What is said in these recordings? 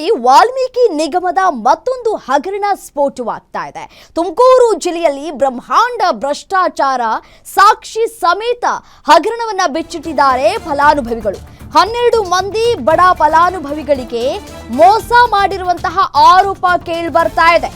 ತುಮಕೂರಿನಲ್ಲಿ ವಾಲ್ಮೀಕಿ ನಿಗಮದ ಮತ್ತೊಂದು ಹಗರಣ ಸ್ಫೋಟವಾಗ್ತಾ ಇದೆ. ತುಮಕೂರು ಜಿಲ್ಲೆಯಲ್ಲಿ ಬ್ರಹ್ಮಾಂಡ ಭ್ರಷ್ಟಾಚಾರ ಸಾಕ್ಷಿ ಸಮೇತ ಹಗರಣವನ್ನ ಬಿಚ್ಚಿಟ್ಟಿದ್ದಾರೆ ಫಲಾನುಭವಿಗಳು. ಹನ್ನೆರಡು ಮಂದಿ ಬಡ ಫಲಾನುಭವಿಗಳಿಗೆ ಮೋಸ ಮಾಡಿರುವಂತಹ ಆರೋಪ ಕೇಳಿ ಬರ್ತಾ ಇದೆ.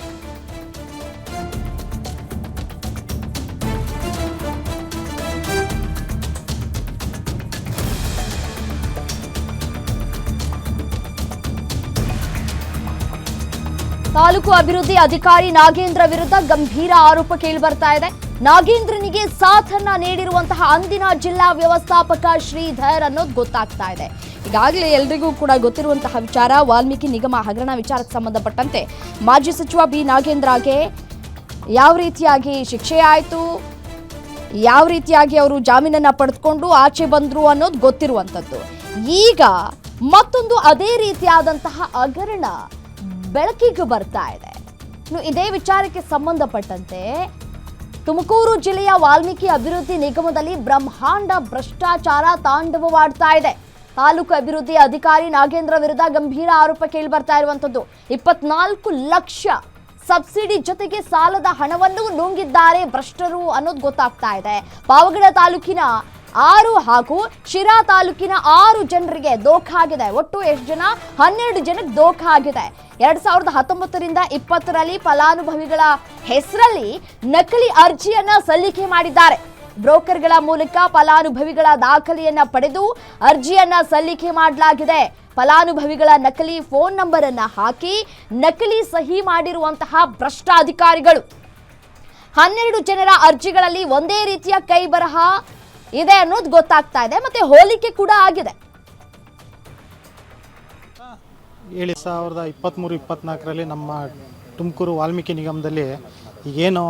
ತಾಲೂಕು ಅಭಿವೃದ್ಧಿ ಅಧಿಕಾರಿ ನಾಗೇಂದ್ರ ವಿರುದ್ಧ ಗಂಭೀರ ಆರೋಪ ಕೇಳಿಬರ್ತಾ ಇದೆ. ನಾಗೇಂದ್ರನಿಗೆ ಸಾಥನ್ನ ನೀಡಿರುವಂತಹ ಅಂದಿನ ಜಿಲ್ಲಾ ವ್ಯವಸ್ಥಾಪಕ ಶ್ರೀಧರ್ ಅನ್ನೋದು ಗೊತ್ತಾಗ್ತಾ ಇದೆ. ಈಗಾಗಲೇ ಎಲ್ರಿಗೂ ಕೂಡ ಗೊತ್ತಿರುವಂತಹ ವಿಚಾರ, ವಾಲ್ಮೀಕಿ ನಿಗಮ ಹಗರಣ ವಿಚಾರಕ್ಕೆ ಸಂಬಂಧಪಟ್ಟಂತೆ ಮಾಜಿ ಸಚಿವ ಬಿ ನಾಗೇಂದ್ರಗೆ ಯಾವ ರೀತಿಯಾಗಿ ಶಿಕ್ಷೆ ಆಯಿತು, ಯಾವ ರೀತಿಯಾಗಿ ಅವರು ಜಾಮೀನನ್ನ ಪಡೆದುಕೊಂಡು ಆಚೆ ಬಂದರು ಅನ್ನೋದು ಗೊತ್ತಿರುವಂಥದ್ದು. ಈಗ ಮತ್ತೊಂದು ಅದೇ ರೀತಿಯಾದಂತಹ ಹಗರಣ ಬೆಳಕಿಗೆ ಬರ್ತಾ ಇದೆ. ಇನ್ನು ಇದೇ ವಿಚಾರಕ್ಕೆ ಸಂಬಂಧಪಟ್ಟಂತೆ ತುಮಕೂರು ಜಿಲ್ಲೆಯ ವಾಲ್ಮೀಕಿ ಅಭಿವೃದ್ಧಿ ನಿಗಮದಲ್ಲಿ ಬ್ರಹ್ಮಾಂಡ ಭ್ರಷ್ಟಾಚಾರ ತಾಂಡವವಾಡ್ತಾ ಇದೆ. ತಾಲೂಕು ಅಭಿವೃದ್ಧಿ ಅಧಿಕಾರಿ ನಾಗೇಂದ್ರ ವಿರುದ್ಧ ಗಂಭೀರ ಆರೋಪ ಕೇಳಿ ಬರ್ತಾ ಇರುವಂತದ್ದು ಇಪ್ಪತ್ನಾಲ್ಕು ಲಕ್ಷ ಸಬ್ಸಿಡಿ ಜೊತೆಗೆ ಸಾಲದ ಹಣವನ್ನು ನುಂಗಿದ್ದಾರೆ ಭ್ರಷ್ಟರು ಅನ್ನೋದು ಗೊತ್ತಾಗ್ತಾ ಇದೆ. ಪಾವಗಡ ತಾಲೂಕಿನ ಆರು ಹಾಗೂ ಶಿರಾ ತಾಲೂಕಿನ ಆರು ಜನರಿಗೆ ದೋಖ ಆಗಿದೆ. ಒಟ್ಟು ಎಷ್ಟು ಜನ? ಹನ್ನೆರಡು ಜನಕ್ಕೆ ದೋಖ ಆಗಿದೆ. ಎರಡ್ ಸಾವಿರದ ಹತ್ತೊಂಬತ್ತರಿಂದ ಇಪ್ಪತ್ತರಲ್ಲಿ ಫಲಾನುಭವಿಗಳ ಹೆಸರಲ್ಲಿ ನಕಲಿ ಅರ್ಜಿಯನ್ನ ಸಲ್ಲಿಕೆ ಮಾಡಿದ್ದಾರೆ. ಬ್ರೋಕರ್ಗಳ ಮೂಲಕ ಫಲಾನುಭವಿಗಳ ದಾಖಲೆಯನ್ನ ಪಡೆದು ಅರ್ಜಿಯನ್ನ ಸಲ್ಲಿಕೆ ಮಾಡಲಾಗಿದೆ. ಫಲಾನುಭವಿಗಳ ನಕಲಿ ಫೋನ್ ನಂಬರ್ ಅನ್ನ ಹಾಕಿ ನಕಲಿ ಸಹಿ ಮಾಡಿರುವಂತಹ ಭ್ರಷ್ಟ ಅಧಿಕಾರಿಗಳು ಹನ್ನೆರಡು ಜನರ ಅರ್ಜಿಗಳಲ್ಲಿ ಒಂದೇ ರೀತಿಯ ಕೈ ಬರಹ ಇದೆ ಅನ್ನೋದು ಗೊತ್ತಾಗ್ತಾ ಇದೆ, ಮತ್ತೆ ಹೋಲಿಕೆ ಕೂಡ ಆಗಿದೆ. ಏಳು ಸಾವಿರದ ಇಪ್ಪತ್ತ್ಮೂರು ಇಪ್ಪತ್ತ್ನಾಲ್ಕರಲ್ಲಿ ನಮ್ಮ ತುಮಕೂರು ವಾಲ್ಮೀಕಿ ನಿಗಮದಲ್ಲಿ ಈಗೇನು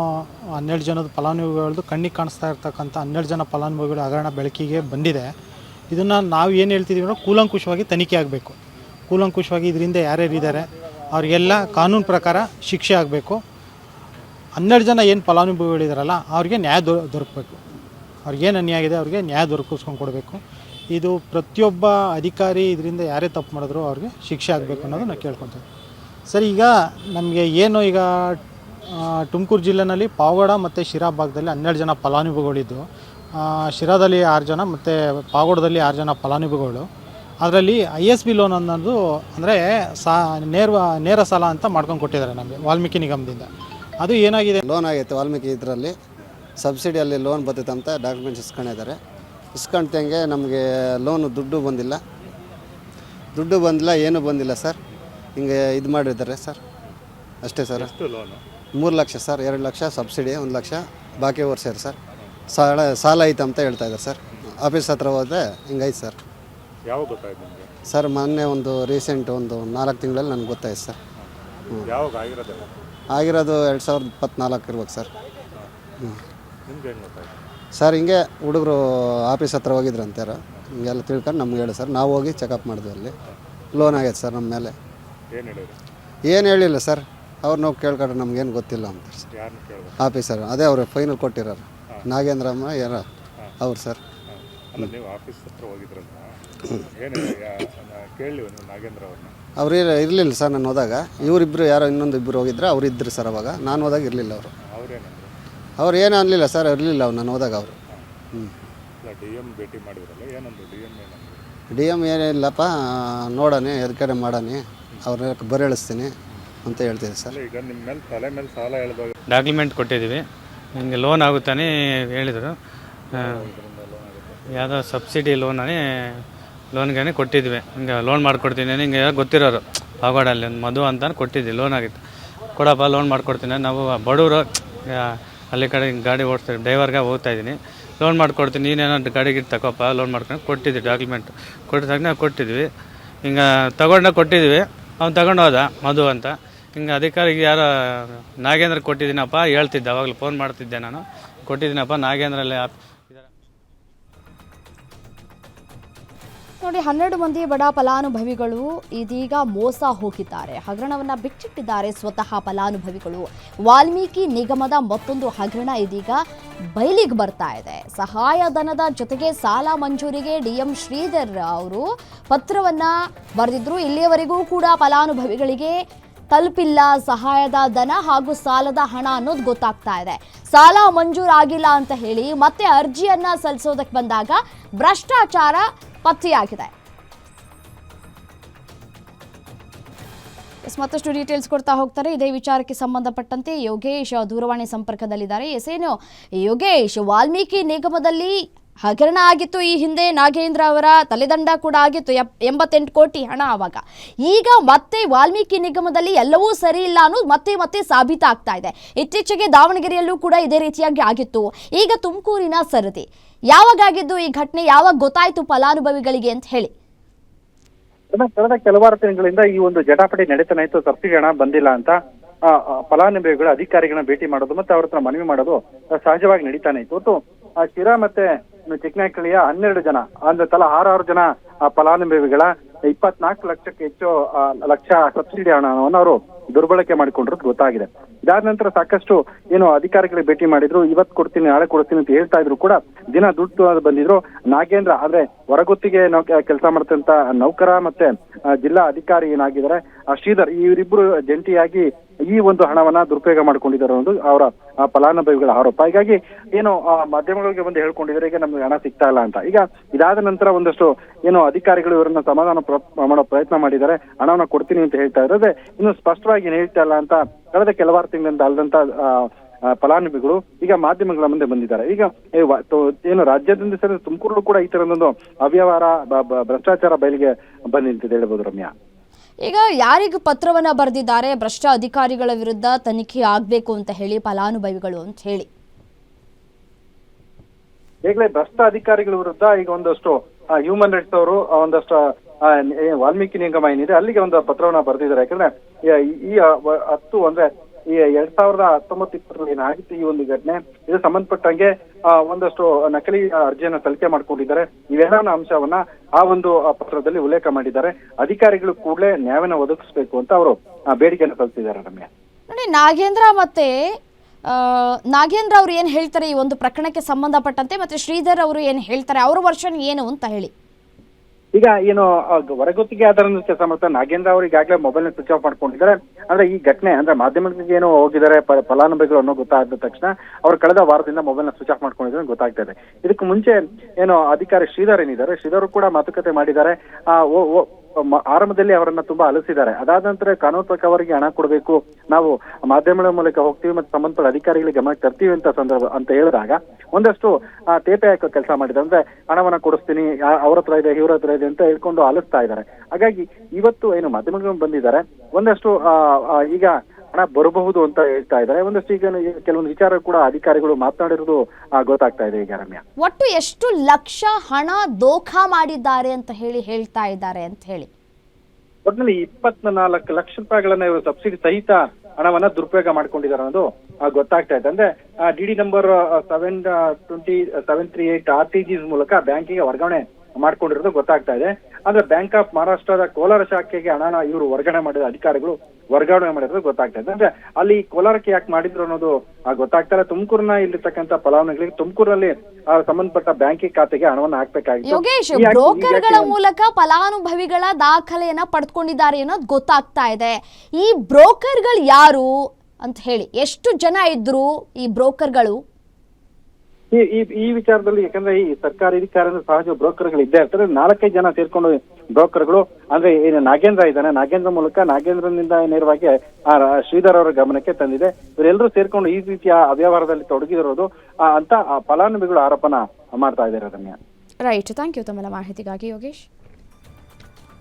ಹನ್ನೆರಡು ಜನದ ಫಲಾನುಭವಿಗಳದ್ದು ಕಣ್ಣಿಗೆ ಕಾಣಿಸ್ತಾ ಇರ್ತಕ್ಕಂಥ ಹನ್ನೆರಡು ಜನ ಫಲಾನುಭವಿಗಳ ಹಗರಣ ಬೆಳಕಿಗೆ ಬಂದಿದೆ. ಇದನ್ನು ನಾವು ಏನು ಹೇಳ್ತಿದ್ದೀವಿ ಅಂದ್ರೆ ಕೂಲಂಕುಷವಾಗಿ ತನಿಖೆ ಆಗಬೇಕು. ಕೂಲಂಕುಷವಾಗಿ ಇದರಿಂದ ಯಾರ್ಯಾರು ಇದ್ದಾರೆ ಅವರಿಗೆಲ್ಲ ಕಾನೂನು ಪ್ರಕಾರ ಶಿಕ್ಷೆ ಆಗಬೇಕು. ಹನ್ನೆರಡು ಜನ ಏನು ಫಲಾನುಭವಿಗಳಿದಾರಲ್ಲ, ಅವ್ರಿಗೆ ನ್ಯಾಯ ದೊರಕಬೇಕು. ಅವ್ರಿಗೇನು ಅನ್ಯಾಯ ಆಗಿದೆ ಅವ್ರಿಗೆ ನ್ಯಾಯ ದೊರಕಿಸ್ಕೊಂಡು ಕೊಡಬೇಕು. ಇದು ಪ್ರತಿಯೊಬ್ಬ ಅಧಿಕಾರಿ ಇದರಿಂದ ಯಾರೇ ತಪ್ಪು ಮಾಡಿದ್ರು ಅವ್ರಿಗೆ ಶಿಕ್ಷೆ ಆಗಬೇಕು ಅನ್ನೋದು ನಾನು ಕೇಳ್ಕೊತೇವೆ ಸರ್, ಈಗ ನಮಗೆ ಏನು ಈಗ ತುಮಕೂರು ಜಿಲ್ಲೆನಲ್ಲಿ ಪಾವಗಡ ಮತ್ತು ಶಿರಾ ಭಾಗದಲ್ಲಿ ಹನ್ನೆರಡು ಜನ ಫಲಾನುಭವಿಗಳಿದ್ದು ಶಿರಾದಲ್ಲಿ ಆರು ಜನ ಮತ್ತು ಪಾವಗಡದಲ್ಲಿ ಆರು ಜನ ಫಲಾನುಭವಿಗಳು. ಅದರಲ್ಲಿ ಐ ಎಸ್ ಬಿ ಲೋನ್ ಅನ್ನೋದು ಅಂದರೆ ಸಾ, ನೇರ ನೇರ ಸಾಲ ಅಂತ ಮಾಡ್ಕೊಂಡು ಕೊಟ್ಟಿದ್ದಾರೆ ನಮಗೆ ವಾಲ್ಮೀಕಿ ನಿಗಮದಿಂದ. ಅದು ಏನಾಗಿದೆ? ಲೋನ್ ಆಗೈತೆ ವಾಲ್ಮೀಕಿ ಇದರಲ್ಲಿ. ಸಬ್ಸಿಡಿಯಲ್ಲಿ ಲೋನ್ ಬರ್ತೈತೆ ಅಂತ ಡಾಕ್ಯುಮೆಂಟ್ಸ್ ಇಸ್ಕೊಂಡಿದ್ದಾರೆ ಇಸ್ಕೊಂಡ್ತಂಗೆ ನಮಗೆ ಲೋನು ದುಡ್ಡು ಬಂದಿಲ್ಲ. ದುಡ್ಡು ಬಂದಿಲ್ಲ ಏನೂ ಬಂದಿಲ್ಲ ಸರ್. ಹಿಂಗೆ ಇದು ಮಾಡಿದ್ದಾರೆ ಸರ್. ಅಷ್ಟೇ ಸರ್. ಮೂರು ಲಕ್ಷ ಸರ್ ಎರಡು ಲಕ್ಷ ಸಬ್ಸಿಡಿ ಒಂದು ಲಕ್ಷ ಬಾಕಿ ಓರ್ಸ್ಯಾರ ಸರ್. ಸಾಲ ಸಾಲ ಐತೆ ಅಂತ ಹೇಳ್ತಾ ಇದ್ದಾರೆ ಸರ್. ಆಫೀಸ್ ಹತ್ರ ಹೋದ್ರೆ ಹಿಂಗೈತೆ ಸರ್. ಯಾವಾಗ ಗೊತ್ತಾಯ್ತು ನಿಮಗೆ? ಸರ್ ಮೊನ್ನೆ ಒಂದು ರೀಸೆಂಟ್ ಒಂದು ನಾಲ್ಕು ತಿಂಗಳಲ್ಲಿ ನನಗೆ ಗೊತ್ತಾಯ್ತು ಸರ್. ಯಾವಾಗ ಆಗಿರೋದು? ಆಗಿರೋದು ಎರಡು ಸಾವಿರದ ಇಪ್ಪತ್ನಾಲ್ಕು ಇರ್ಬೇಕು ಸರ್. ಹ್ಞೂ ನಿಮ್ಗೆ ಹೆಂಗೆ ಗೊತ್ತಾಯ್ತು? ಸರ್ ಹಿಂಗೆ ಹುಡುಗರು ಆಫೀಸ್ ಹತ್ರ ಹೋಗಿದ್ರು ಅಂತಾರ ಹಿಂಗೆಲ್ಲ ತಿಳ್ಕೊಂಡು ನಮ್ಗೆ ಹೇಳಿ ಸರ್ ನಾವು ಹೋಗಿ ಚೆಕಪ್ ಮಾಡಿದ್ವಿ ಅಲ್ಲಿ. ಲೋನ್ ಆಗೈತೆ ಸರ್ ನಮ್ಮ ಮೇಲೆ. ಏನು ಹೇಳಿದ್ರು? ಏನು ಹೇಳಿಲ್ಲ ಸರ್. ಅವ್ರು ನಾವು ಕೇಳ್ಕೊಂಡ್ರೆ ನಮ್ಗೇನು ಗೊತ್ತಿಲ್ಲ ಅಂತ ಸರ್. ಯಾರನ್ನ ಆಫೀಸರ್ ಅದೇ ಅವರು ಫೈನಲ್ ಕೊಟ್ಟಿರೋರು. ನಾಗೇಂದ್ರಮ್ಮ ಯಾರ? ಅವ್ರು ಸರ್. ಅಲ್ಲ ನೀವು ಆಫೀಸ್ ಹತ್ರ ಹೋಗಿದ್ರಲ್ಲ ಏನು ಕೇಳಿ ನೀವು ನಾಗೇಂದ್ರ ಅವ್ರನ್ನ ಅವ್ರು ಇರಲಿಲ್ಲ ಸರ್ ನಾನು ಹೋದಾಗ. ಇವರಿಬ್ಬರು ಯಾರೋ ಇನ್ನೊಂದು ಇಬ್ಬರು ಹೋಗಿದ್ರು ಅವ್ರು ಇದ್ರು ಸರ್ ಅವಾಗ. ನಾನು ಹೋದಾಗ ಇರಲಿಲ್ಲ ಅವರು. ಅವ್ರು ಏನೂ ಅನ್ನಲಿಲ್ಲ ಸರ್ ಇರಲಿಲ್ಲ ಅವ್ರು ನಾನು ಹೋದಾಗ ಅವರು. ಹ್ಞೂ ಡಿ ಎಂ ಭೇಟಿ ಮಾಡಿದ್ರಲ್ಲ ಏನಂದ್ರು? ಡಿ ಎಂ ಏನಂದ್ರು? ಡಿ ಎಂ ಏನಿಲ್ಲಪ್ಪ ನೋಡೋಣ ಎದಕಡೆ ಮಾಡೋಣ ಅವ್ರನ್ನ ಬರೆಳಿಸ್ತೀನಿ ಅಂತ ಹೇಳ್ತೀನಿ ಸರ್. ಅಲ್ಲ ಈಗ ನಿಮ್ಮ ಮೇಲೆ ತಲೆ ಮೇಲೆ ಸಾಲ ಹೇಳ್ಬೋದು ಡಾಕ್ಯುಮೆಂಟ್ ಕೊಟ್ಟಿದ್ದೀವಿ. ನಿಮಗೆ ಲೋನ್ ಆಗುತ್ತಾನೆ ಹೇಳಿದರು. ಯಾವುದೋ ಸಬ್ಸಿಡಿ ಲೋನೇ ಲೋನ್ಗೆ ಕೊಟ್ಟಿದ್ವಿ. ಹಿಂಗೆ ಲೋನ್ ಮಾಡಿಕೊಡ್ತೀನಿ ಹಿಂಗೆ ಗೊತ್ತಿರೋರು. ಪಾಗೋಡಲ್ಲಿ ಒಂದು ಮಧು ಅಂತ ಕೊಟ್ಟಿದ್ವಿ ಲೋನ್ ಆಗಿತ್ತು. ಕೊಡಪ್ಪ ಲೋನ್ ಮಾಡಿಕೊಡ್ತೀನಿ. ನಾವು ಬಡವರು ಅಲ್ಲಿ ಕಡೆ ಗಾಡಿ ಓಡಿಸ್ತೀನಿ ಡ್ರೈವರ್ಗೆ ಹೋಗ್ತಾ ಇದ್ದೀನಿ. ಲೋನ್ ಮಾಡಿಕೊಡ್ತೀನಿ. ನೀನೇನೋ ಗಾಡಿಗೆ ತಗೋಪ್ಪ, ಲೋನ್ ಮಾಡ್ಕೊಂಡು ಕೊಟ್ಟಿದ್ವಿ ಡಾಕ್ಯುಮೆಂಟ್. ಕೊಟ್ಟಿದ ತಕ್ಷಣ ಕೊಟ್ಟಿದ್ವಿ. ಹಿಂಗೆ ತಗೊಂಡ ಕೊಟ್ಟಿದ್ವಿ. ಅವ್ನು ತಗೊಂಡು ಹೋದ, ಮಧು ಅಂತ. ಹಿಂಗೆ ಅಧಿಕಾರಿಗೆ ಯಾರೋ ನಾಗೇಂದ್ರ ಕೊಟ್ಟಿದ್ದೀನಪ್ಪ, ಹೇಳ್ತಿದ್ದೆ, ಅವಾಗಲೂ ಫೋನ್ ಮಾಡ್ತಿದ್ದೆ ನಾನು. ಕೊಟ್ಟಿದ್ದೀನಪ್ಪ, ನಾಗೇಂದ್ರಲ್ಲಿ ನೋಡಿ, ಹನ್ನೆರಡು ಮಂದಿ ಬಡ ಫಲಾನುಭವಿಗಳು ಇದೀಗ ಮೋಸ ಹೋಗಿದ್ದಾರೆ. ಹಗರಣವನ್ನ ಬಿಚ್ಚಿಟ್ಟಿದ್ದಾರೆ ಸ್ವತಃ ಫಲಾನುಭವಿಗಳು. ವಾಲ್ಮೀಕಿ ನಿಗಮದ ಮತ್ತೊಂದು ಹಗರಣ ಇದೀಗ ಬಯಲಿಗೆ ಬರ್ತಾ ಇದೆ. ಸಹಾಯಧನದ ಜೊತೆಗೆ ಸಾಲ ಮಂಜೂರಿಗೆ ಡಿಎಂ ಶ್ರೀಧರ್ ಅವರು ಪತ್ರವನ್ನ ಬರೆದಿದ್ರು. ಇಲ್ಲಿಯವರೆಗೂ ಕೂಡ ಫಲಾನುಭವಿಗಳಿಗೆ ತಲುಪಿಲ್ಲ ಸಹಾಯದ ಧನ ಹಾಗೂ ಸಾಲದ ಹಣ ಅನ್ನೋದು ಗೊತ್ತಾಗ್ತಾ ಇದೆ. ಸಾಲ ಮಂಜೂರಾಗಿಲ್ಲ ಅಂತ ಹೇಳಿ ಮತ್ತೆ ಅರ್ಜಿಯನ್ನ ಸಲ್ಲಿಸೋದಕ್ಕೆ ಬಂದಾಗ ಭ್ರಷ್ಟಾಚಾರ ಪತ್ತೆಯಾಗಿದೆ. ಮತ್ತಷ್ಟು ಡೀಟೇಲ್ಸ್ ಕೊಡ್ತಾ ಹೋಗ್ತಾರೆ. ಇದೇ ವಿಚಾರಕ್ಕೆ ಸಂಬಂಧಪಟ್ಟಂತೆ ಯೋಗೇಶ್ ದೂರವಾಣಿ ಸಂಪರ್ಕದಲ್ಲಿದ್ದಾರೆ. ಎಸ್, ಏನು? ಯೋಗೇಶ್, ವಾಲ್ಮೀಕಿ ನಿಗಮದಲ್ಲಿ ಹಗರಣ ಆಗಿತ್ತು. ಈ ಹಿಂದೆ ನಾಗೇಂದ್ರ ಅವರ ತಲೆದಂಡ ಕೂಡ ಆಗಿತ್ತು. ಎಂಬತ್ತೆಂಟು ಕೋಟಿ ಹಣ ಆವಾಗ ಈಗ ಮತ್ತೆ ವಾಲ್ಮೀಕಿ ನಿಗಮದಲ್ಲಿ ಎಲ್ಲವೂ ಸರಿ ಇಲ್ಲ ಅನ್ನೋದು ಮತ್ತೆ ಮತ್ತೆ ಸಾಬೀತಾಗ್ತಾ ಇದೆ. ಇತ್ತೀಚೆಗೆ ದಾವಣಗೆರೆಯಲ್ಲೂ ಕೂಡ ಇದೇ ರೀತಿಯಾಗಿ ಆಗಿತ್ತು. ಈಗ ತುಮಕೂರಿನ ಸರದಿ. ಯಾವಾಗ ಆಗಿದ್ದು ಈ ಘಟನೆ? ಯಾವಾಗ ಗೊತ್ತಾಯ್ತು ಫಲಾನುಭವಿಗಳಿಗೆ ಅಂತ ಹೇಳಿ. ಕಳೆದ ಕೆಲವಾರು ತಿಂಗಳಿಂದ ಈ ಒಂದು ಜಟಾಪಟಿ ನಡೀತಾನೆ ಇತ್ತು. ತಪ್ಪಿಗೆ ಹಣ ಬಂದಿಲ್ಲ ಅಂತ ಫಲಾನುಭವಿಗಳು ಅಧಿಕಾರಿಗಳನ್ನ ಭೇಟಿ ಮಾಡೋದು ಮತ್ತೆ ಅವ್ರ ಹತ್ರ ಮನವಿ ಮಾಡೋದು ಸಹಜವಾಗಿ ನಡೀತಾನೆ ಇತ್ತು. ಶಿರಾ ಮತ್ತೆ ಇನ್ನು ಚಿಕ್ಕನಾಯಕಳ್ಳಿಯ ಹನ್ನೆರಡು ಜನ, ಅಂದ್ರೆ ತಲಾ ಆರಾರು ಜನ ಫಲಾನುಭವಿಗಳ ಇಪ್ಪತ್ನಾಲ್ಕು ಲಕ್ಷಕ್ಕೆ ಹೆಚ್ಚು ಲಕ್ಷ ಸಬ್ಸಿಡಿ ಹಣವನ್ನು ಅವರು ದುರ್ಬಳಕೆ ಮಾಡಿಕೊಂಡಿರೋದು ಗೊತ್ತಾಗಿದೆ. ಇದಾದ ನಂತರ ಸಾಕಷ್ಟು ಏನು ಅಧಿಕಾರಿಗಳಿಗೆ ಭೇಟಿ ಮಾಡಿದ್ರು, ಇವತ್ತು ಕೊಡ್ತೀನಿ, ನಾಳೆ ಕೊಡ್ತೀನಿ ಅಂತ ಹೇಳ್ತಾ ಇದ್ರು ಕೂಡ ದಿನ ದುಡ್ಡು ಬಂದಿದ್ರು. ನಾಗೇಂದ್ರ, ಆದ್ರೆ ಹೊರಗುತ್ತಿಗೆ ಕೆಲಸ ಮಾಡ್ತಂತ ನೌಕರ ಮತ್ತೆ ಜಿಲ್ಲಾ ಅಧಿಕಾರಿ ಏನಾಗಿದ್ದಾರೆ ಶ್ರೀಧರ್ ಇವರಿಬ್ರು ಜಂಟಿಯಾಗಿ ಈ ಒಂದು ಹಣವನ್ನ ದುರುಪಯೋಗ ಮಾಡ್ಕೊಂಡಿದ್ದಾರೆ ಒಂದು ಅವರ ಫಲಾನುಭವಿಗಳ ಆರೋಪ. ಹೀಗಾಗಿ ಏನು ಮಾಧ್ಯಮಗಳಿಗೆ ಬಂದು ಹೇಳ್ಕೊಂಡಿದ್ದಾರೆ, ಈಗ ನಮ್ಗೆ ಹಣ ಸಿಗ್ತಾ ಇಲ್ಲ ಅಂತ. ಈಗ ಇದಾದ ನಂತರ ಒಂದಷ್ಟು ಏನು ಅಧಿಕಾರಿಗಳು ಇವರನ್ನ ಸಮಾಧಾನ ಮಾಡೋ ಪ್ರಯತ್ನ ಮಾಡಿದ್ದಾರೆ. ಹಣವನ್ನ ಕೊಡ್ತೀನಿ ಅಂತ ಹೇಳ್ತಾ ಇರೋದೇ ಇನ್ನು ಸ್ಪಷ್ಟವಾಗಿ ಏನು ಹೇಳ್ತಾ ಇಲ್ಲ ಅಂತ ಕಳೆದ ಕೆಲವಾರು ತಿಂಗಳಿಂದ ಅಲ್ಲದಂತ ಫಲಾನುಭವಿಗಳು ಈಗ ಮಾಧ್ಯಮಗಳ ಮುಂದೆ ಬಂದಿದ್ದಾರೆ. ಈಗ ಏನು ರಾಜ್ಯದಿಂದ ಸರಿ ತುಮಕೂರು ಕೂಡ ಈ ತರದೊಂದು ಅವ್ಯವಹಾರ ಭ್ರಷ್ಟಾಚಾರ ಬಯಲಿಗೆ ಬಂದಿದೆ ಹೇಳ್ಬೋದು ರಮ್ಯಾ. ಈಗ ಯಾರಿಗೆ ಪತ್ರವನ್ನ ಬರೆದಿದ್ದಾರೆ ಭ್ರಷ್ಟ ಅಧಿಕಾರಿಗಳ ವಿರುದ್ಧ ತನಿಖೆ ಆಗಬೇಕು ಅಂತ ಹೇಳಿ, ಫಲಾನುಭವಿಗಳು ಅಂತ ಹೇಳಿ. ಈಗಲೇ ಭ್ರಷ್ಟ ಅಧಿಕಾರಿಗಳ ವಿರುದ್ಧ ಈಗ ಒಂದಷ್ಟು ಹ್ಯೂಮನ್ ರೈಟ್ಸ್ ಅವರು ಒಂದಷ್ಟು ವಾಲ್ಮೀಕಿ ನಿಗಮ ಏನಿದೆ, ಅಲ್ಲಿಗೆ ಒಂದು ಪತ್ರವನ್ನ ಬರೆದಿದ್ದಾರೆ. ಯಾಕಂದ್ರೆ, ಈ- ಹತ್ತು ಅಂದ್ರೆ ಈ ಎರಡ್ ಸಾವಿರದ ಹತ್ತೊಂಬತ್ತು ಇಪ್ಪತ್ತರಲ್ಲಿ ಏನಾಗಿತ್ತು ಈ ಒಂದು ಘಟನೆ, ಇದು ಸಂಬಂಧಪಟ್ಟಂಗೆ ಒಂದಷ್ಟು ನಕಲಿ ಅರ್ಜಿಯನ್ನ ಸಲ್ಲಿಕೆ ಮಾಡ್ಕೊಂಡಿದ್ದಾರೆ. ಇವೆಲ್ಲ ಅಂಶವನ್ನ ಆ ಒಂದು ಪತ್ರದಲ್ಲಿ ಉಲ್ಲೇಖ ಮಾಡಿದ್ದಾರೆ. ಅಧಿಕಾರಿಗಳು ಕೂಡಲೇ ನ್ಯಾಯನ ಒದಗಿಸಬೇಕು ಅಂತ ಅವರು ಬೇಡಿಕೆಯನ್ನು ಸಲ್ಲಿಸಿದ್ದಾರೆ ರಮ್ಯಾ. ನೋಡಿ, ನಾಗೇಂದ್ರ ಮತ್ತೆ ನಾಗೇಂದ್ರ ಅವರು ಏನ್ ಹೇಳ್ತಾರೆ ಈ ಒಂದು ಪ್ರಕರಣಕ್ಕೆ ಸಂಬಂಧಪಟ್ಟಂತೆ, ಮತ್ತೆ ಶ್ರೀಧರ್ ಅವರು ಏನ್ ಹೇಳ್ತಾರೆ, ಅವ್ರ ವರ್ಷನ್ ಏನು ಅಂತ ಹೇಳಿ. ಈಗ ಏನು ಹೊರಗುತ್ತಿಗೆ ಆಧಾರದ ಕೆಲಸ ಮಾಡ್ತಾರೆ ನಾಗೇಂದ್ರ ಅವರು ಈಗಾಗಲೇ ಮೊಬೈಲ್ ಸ್ವಿಚ್ ಆಫ್ ಮಾಡ್ಕೊಂಡಿದ್ದಾರೆ. ಅಂದ್ರೆ ಈ ಘಟನೆ ಅಂದ್ರೆ ಮಾಧ್ಯಮಗಳಿಗೆ ಏನು ಹೋಗಿದ್ದಾರೆ ಫಲಾನುಭವಿಗಳು ಅನ್ನೋ ಗೊತ್ತಾದ ತಕ್ಷಣ ಅವರು ಕಳೆದ ವಾರದಿಂದ ಮೊಬೈಲ್ ಸ್ವಿಚ್ ಆಫ್ ಮಾಡ್ಕೊಂಡಿದ್ದಾರೆ ಅಂತ ಗೊತ್ತಾಗ್ತಾ ಇದೆ. ಇದಕ್ಕೆ ಮುಂಚೆ ಏನು ಅಧಿಕಾರಿ ಶ್ರೀಧರ್ ಏನಿದ್ದಾರೆ ಶ್ರೀಧರ್ ಕೂಡ ಮಾತುಕತೆ ಮಾಡಿದ್ದಾರೆ. ಆ, ಆರಂಭದಲ್ಲಿ ಅವರನ್ನ ತುಂಬಾ ಅಲಸಿದ್ದಾರೆ. ಅದಾದ ನಂತರ ಕಾನೂನು ಪ್ರಕಾರ ಅವರಿಗೆ ಹಣ ಕೊಡಬೇಕು. ನಾವು ಮಾಧ್ಯಮಗಳ ಮೂಲಕ ಹೋಗ್ತೀವಿ ಮತ್ತು ಸಂಬಂಧಪಟ್ಟ ಅಧಿಕಾರಿಗಳಿಗೆ ಗಮನಕ್ಕೆ ತರ್ತೀವಿ ಅಂತ ಸಂದರ್ಭ ಅಂತ ಹೇಳಿದಾಗ ಒಂದಷ್ಟು ತೇಪೆ ಹಾಕೋ ಕೆಲಸ ಮಾಡಿದ್ದಾರೆ. ಅಂದ್ರೆ ಹಣವನ್ನ ಕೊಡಿಸ್ತೀನಿ ಅವ್ರ ಹತ್ರ ಇದೆ, ಇವ್ರ ಹತ್ರ ಇದೆ ಅಂತ ಹೇಳ್ಕೊಂಡು ಅಲಸ್ತಾ ಇದ್ದಾರೆ. ಹಾಗಾಗಿ ಇವತ್ತು ಏನು ಮಾಧ್ಯಮಗಳು ಬಂದಿದ್ದಾರೆ, ಒಂದಷ್ಟು ಈಗ ಹಣ ಬರಬಹುದು ಅಂತ ಹೇಳ್ತಾ ಇದ್ದಾರೆ. ಒಂದಷ್ಟು ಈಗ ಕೆಲವೊಂದು ವಿಚಾರ ಕೂಡ ಅಧಿಕಾರಿಗಳು ಮಾತನಾಡಿರೋದು ಗೊತ್ತಾಗ್ತಾ ಇದೆ ಈಗ ರಮ್ಯಾ. ಒಟ್ಟು ಎಷ್ಟು ಲಕ್ಷ ಹಣ ದೋಖಾ ಮಾಡಿದ್ದಾರೆ ಅಂತ ಹೇಳಿ ಹೇಳ್ತಾ ಇದ್ದಾರೆ ಅಂತ ಹೇಳಿ. ಒಟ್ಟಿನಲ್ಲಿ ಇಪ್ಪತ್ತ್ ನಾಲ್ಕು ಲಕ್ಷ ರೂಪಾಯಿಗಳನ್ನ ಇವರು ಸಬ್ಸಿಡಿ ಸಹಿತ ಹಣವನ್ನ ದುರುಪಯೋಗ ಮಾಡ್ಕೊಂಡಿದ್ದಾರೆ ಅನ್ನೋದು ಆ, ಗೊತ್ತಾಗ್ತಾ ಇದೆ. ಅಂದ್ರೆ D D number seven twenty seven three eight R T GS ಮೂಲಕ ಬ್ಯಾಂಕಿಗೆ ವರ್ಗಾವಣೆ ಮಾಡ್ಕೊಂಡಿರೋದು ಗೊತ್ತಾಗ್ತಾ ಇದೆ. ಅಂದ್ರೆ ಬ್ಯಾಂಕ್ ಆಫ್ ಮಹಾರಾಷ್ಟ್ರದ ಕೋಲಾರ ಶಾಖೆಗೆ ಹಣನ ಇವರು ವರ್ಗಾವಣೆ ಮಾಡಿದ ಅಧಿಕಾರಿಗಳು ವರ್ಗಾವಣೆ ಮಾಡಿರೋದು ಗೊತ್ತಾಗ್ತಾ ಇದೆ. ಅಂದ್ರೆ ಅಲ್ಲಿ ಕೋಲಾರಕ್ಕೆ ಯಾಕೆ ಮಾಡಿದ್ರು ಅನ್ನೋದು ಆ, ಗೊತ್ತಾಗ್ತಾ ಇಲ್ಲ. ತುಮಕೂರ್ನ ಇಲ್ಲಿರ್ತಕ್ಕಂಥ ಫಲಾನುಭವಿಗಳಿಗೆ ತುಮಕೂರಲ್ಲಿ ಆ, ಸಂಬಂಧಪಟ್ಟ ಬ್ಯಾಂಕಿಂಗ್ ಖಾತೆಗೆ ಹಣವನ್ನ ಹಾಕ್ಬೇಕಾಗಿತ್ತು. ಯೋಗೇಶ್ ಬ್ರೋಕರ್ಗಳ ಮೂಲಕ ಫಲಾನುಭವಿಗಳ ದಾಖಲೆಯನ್ನ ಪಡ್ಕೊಂಡಿದ್ದಾರೆ ಅನ್ನೋದು ಗೊತ್ತಾಗ್ತಾ ಇದೆ. ಈ ಬ್ರೋಕರ್ಗಳು ಯಾರು ಅಂತ ಹೇಳಿ ಎಷ್ಟು ಜನ ಇದ್ರು ಈ ಬ್ರೋಕರ್ಗಳು? ಈ ಈ ಈ ವಿಚಾರದಲ್ಲಿ ಯಾಕಂದ್ರೆ ಈ ಸರ್ಕಾರಿ ಅಧಿಕಾರದ ಸಹಜ ಬ್ರೋಕರ್ಗಳು ಇದ್ದೇ ಇರ್ತಾರೆ ನಾಲ್ಕೈದು ಜನ ಸೇರ್ಕೊಂಡು ಬ್ರೋಕರ್ಗಳು, ಅಂದ್ರೆ ಏನು ನಾಗೇಂದ್ರ ಇದ್ದಾನೆ. ನಾಗೇಂದ್ರ ಮೂಲಕ ನಾಗೇಂದ್ರನಿಂದ ನೇರವಾಗಿ ಶ್ರೀಧರ್ ಅವರ ಗಮನಕ್ಕೆ ತಂದಿದೆ. ಇವರೆಲ್ಲರೂ ಸೇರ್ಕೊಂಡು ಈ ರೀತಿಯ ಅವ್ಯವಹಾರದಲ್ಲಿ ತೊಡಗಿರೋದು ಅಂತ ಫಲಾನುಭವಿಗಳು ಆರೋಪನ ಮಾಡ್ತಾ ಇದ್ದಾರೆ ರಮ್ಯಾ. ರೈಟ್ ಥ್ಯಾಂಕ್ ಯು ತಮ್ಮ ಮಾಹಿತಿಗಾಗಿ ಯೋಗೇಶ್.